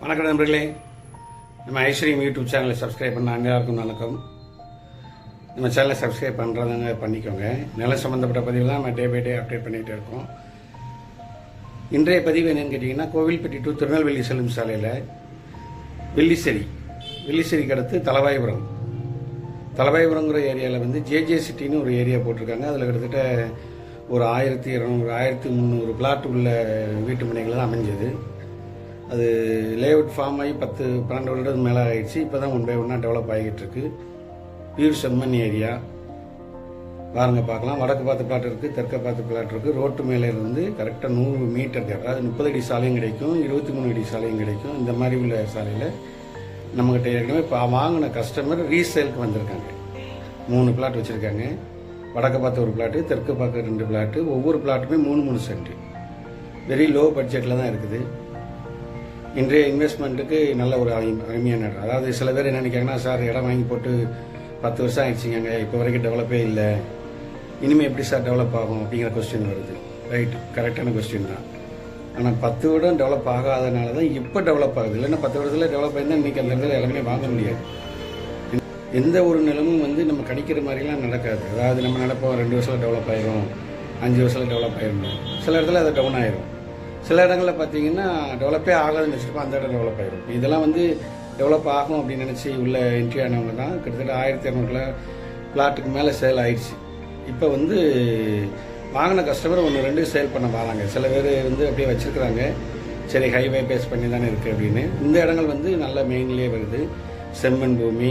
வணக்கம் நண்பர்களே. நம்ம ஐஸ்வர்யம் யூடியூப் சேனலை சப்ஸ்கிரைப் பண்ண அனைவருக்கும் வணக்கம். நம்ம சேனலை சப்ஸ்கிரைப் பண்ணுறதுங்க பண்ணிக்கோங்க. நிலம் சம்மந்தப்பட்ட பதிவுலாம் நம்ம டே பை டே அப்டேட் பண்ணிகிட்டே இருக்கோம். இன்றைய பதிவு என்னென்னு கேட்டிங்கன்னா கோவில்பட்டி டு திருநெல்வேலி செல்லும் சாலையில் வெள்ளிசேரி வெள்ளிசேரிக்கு அடுத்து தலவாய்புரம். தலவாய்புரங்கிற ஏரியாவில் வந்து ஜேஜே சிட்டின்னு ஒரு ஏரியா போட்டிருக்காங்க. அதில் கிட்டத்தட்ட ஒரு ஆயிரத்தி இரநூறு ஆயிரத்தி முந்நூறு பிளாட் உள்ள வீட்டு மனைகள் தான் அமைஞ்சது. அது லேஅவுட் ஃபார்ம் ஆகி பத்து பன்னெண்டு வருடத்துக்கு மேலே ஆகிடுச்சு இப்போ தான் ஒன் பை ஒன்னாக டெவலப் ஆகிட்டு இருக்கு. பியூர் செம்மண் ஏரியா பாருங்க பார்க்கலாம். வடக்கு பார்த்து பிளாட் இருக்குது தெற்க பார்த்து பிளாட் இருக்குது ரோட்டு மேலே இருந்து கரெக்டாக நூறு மீட்டர் அதாவது முப்பது அடி சாலையும் கிடைக்கும் இருபத்தி மூணு அடி சாலையும் கிடைக்கும். இந்த மாதிரி உள்ள சாலையில் நம்மகிட்ட ஏற்கனவே இப்போ வாங்கின கஸ்டமர் ரீசேலுக்கு வந்திருக்காங்க. மூணு பிளாட் வச்சுருக்காங்க. வடக்கு பார்த்து ஒரு பிளாட்டு தெற்கு பார்க்க ரெண்டு பிளாட்டு ஒவ்வொரு பிளாட்டுமே மூணு மூணு சென்ட் வெரி லோ பட்ஜெட்டில் தான் இருக்குது. இன்றைய இன்வெஸ்ட்மெண்ட்டுக்கு நல்ல ஒரு அருமையான இடம். அதாவது சில பேர் என்ன நினைக்கிறாங்கன்னா சார் இடம் வாங்கி போட்டு பத்து வருஷம் ஆயிடுச்சுங்க இப்போ வரைக்கும் டெவலப்பே இல்லை. இனிமேல் எப்படி சார் டெவலப் ஆகும்? அப்படிங்கிற கொஸ்டின் வருது. ரைட் கரெக்டான கொஸ்டின் தான். ஆனால் பத்து வருடம் டெவலப் ஆகாதனால தான் இப்போ டெவலப் ஆகுது. இல்லைன்னா பத்து வருடத்தில் டெவலப் ஆயிருந்தால் இன்றைக்கி அந்த இடத்துல எல்லாமே வாங்க முடியாது. எந்த ஒரு நிலமும் வந்து நம்ம கணிக்கிற மாதிரிலாம் நடக்காது. அதாவது நம்ம நடப்போம் ரெண்டு வருஷத்தில் டெவலப் ஆயிரும் அஞ்சு வருஷத்தில் டெவலப் ஆயிரும் சில இடத்துல அது டவுன் ஆயிரும். சில இடங்களில் பார்த்தீங்கன்னா டெவலப்பே ஆகாதுன்னு வச்சுருப்போம் அந்த இடம் டெவலப் ஆயிரும். இதெல்லாம் வந்து டெவலப் ஆகும் அப்படின்னு நினச்சி உள்ள என்ட்ரி ஆனவங்க தான் கிட்டத்தட்ட ஆயிரத்தி இரநூறுல பிளாட்டுக்கு மேலே சேல் ஆயிடுச்சு இப்போ வந்து வாங்கின கஸ்டமர் ஒன்று ரெண்டு சேல் பண்ண வராங்க. சில பேர் வந்து அப்படியே வச்சுருக்குறாங்க. சரி ஹைவே பேஸ் பண்ணி தானே இருக்குது அப்படின்னு. இந்த இடங்கள் வந்து நல்ல மெயின்லேயே வருது. செம்மண் பூமி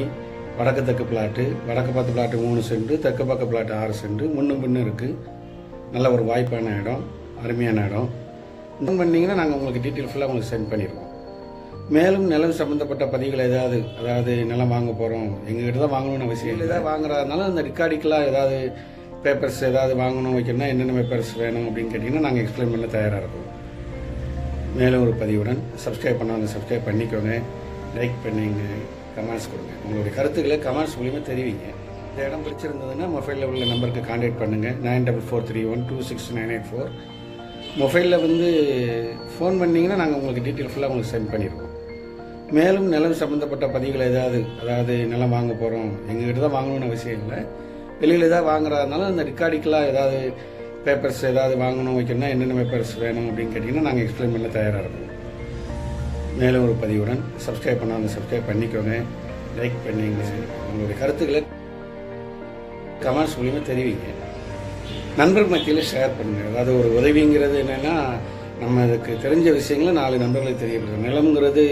வடக்கு தெற்கு பிளாட்டு வடக்கு பார்த்து பிளாட்டு மூணு சென்ட் தெற்கு பக்க பிளாட்டு ஆறு சென்ட் முன்னும் பின்னும் இருக்குது நல்ல ஒரு வாய்ப்பான இடம் அருமையான இடம். பண்ணிங்கன்னா நாங்கள் உங்களுக்கு டீட்டெயில் ஃபுல்லாக உங்களுக்கு சென்ட் பண்ணிடுவோம் மேலும் நிலம் சம்மந்தப்பட்ட பதிவுகள் ஏதாவது அதாவது நிலம் வாங்க போகிறோம் எங்ககிட்ட தான் வாங்கணும்னு அவசியம் இல்லை. ஏதாவது வாங்குறதுனால அந்த ரெக்கார்டிக்கெலாம் ஏதாவது பேப்பர்ஸ் ஏதாவது வாங்கணும் வைக்கணும்னா என்னென்ன பேப்பர்ஸ் வேணும் அப்படின்னு கேட்டிங்கன்னா நாங்கள் எக்ஸ்பிளைன் பண்ண தயாராக இருக்கோம் மேலும் ஒரு பதிவுடன் சப்ஸ்கிரைப் பண்ணவங்க சப்ஸ்கிரைப் பண்ணிக்கோங்க. லைக் பண்ணிங்க கமெண்ட்ஸ் கொடுங்க. உங்களுடைய கருத்துக்களை கமெண்ட்ஸ் மூலியமாக தெரிவிங்க. இந்த இடம் பிடிச்சிருந்ததுன்னா மொபைலில் உள்ள நம்பருக்கு கான்டாக்ட் பண்ணுங்கள் nine double four three one two six nine eight four மொபைலில் வந்து ஃபோன் பண்ணிங்கன்னா நாங்கள் உங்களுக்கு டீட்டெயில் ஃபுல்லாக உங்களுக்கு சென்ட் பண்ணிடுவோம் மேலும் நிலம் சம்மந்தப்பட்ட பதிவுகள் ஏதாவது அதாவது நிலம் வாங்க போகிறோம் எங்ககிட்ட தான் வாங்கணும்னு அவசியம் இல்லை. வெளியில் ஏதாவது வாங்குறதுனால அந்த ரிக்கார்டிக்கெலாம் ஏதாவது பேப்பர்ஸ் ஏதாவது வாங்கணும் வைக்கணும்னா என்னென்ன பேப்பர்ஸ் வேணும் அப்படின்னு கேட்டிங்கன்னா நாங்கள் எக்ஸ்பிளைன் பண்ண தயாராக இருக்கோம் மேலும் ஒரு பதிவுடன் சப்ஸ்கிரைப் பண்ணாமல் சப்ஸ்கிரைப் பண்ணிக்கோங்க. லைக் பண்ணிங்க. உங்களுடைய கருத்துக்களை கமெண்ட்ஸ் மூலியமாக தெரிவிங்க. நண்பர் மத்தியில் ஷேர் பண்ணுங்கள் அதாவது ஒரு உதவிங்கிறது என்னென்னா நம்ம அதுக்கு தெரிஞ்ச விஷயங்களை நாலு நண்பர்களுக்கு தெரியப்படுது நிலம்ங்கிறது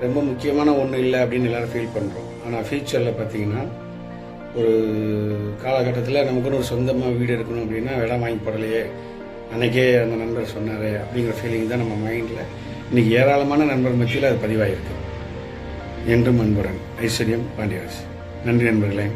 ரொம்ப முக்கியமான ஒன்று இல்லை அப்படின்னு எல்லாரும் ஃபீல் பண்ணுறோம் ஆனால் ஃபியூச்சரில் பார்த்தீங்கன்னா ஒரு காலகட்டத்தில் நமக்குன்னு ஒரு சொந்தமாக வீடு இருக்கணும் அப்படின்னா இடம் வாங்கி போடலையே அன்னைக்கே அந்த நண்பர் சொன்னாரே அப்படிங்கிற ஃபீலிங் தான் நம்ம மைண்டில் இன்றைக்கி ஏராளமான நண்பர் மத்தியில் அது பதிவாகிருக்கு என்றும் அன்புடன் ஐஸ்வர்யம் பாண்டியராஜ். நன்றி நண்பர்களே.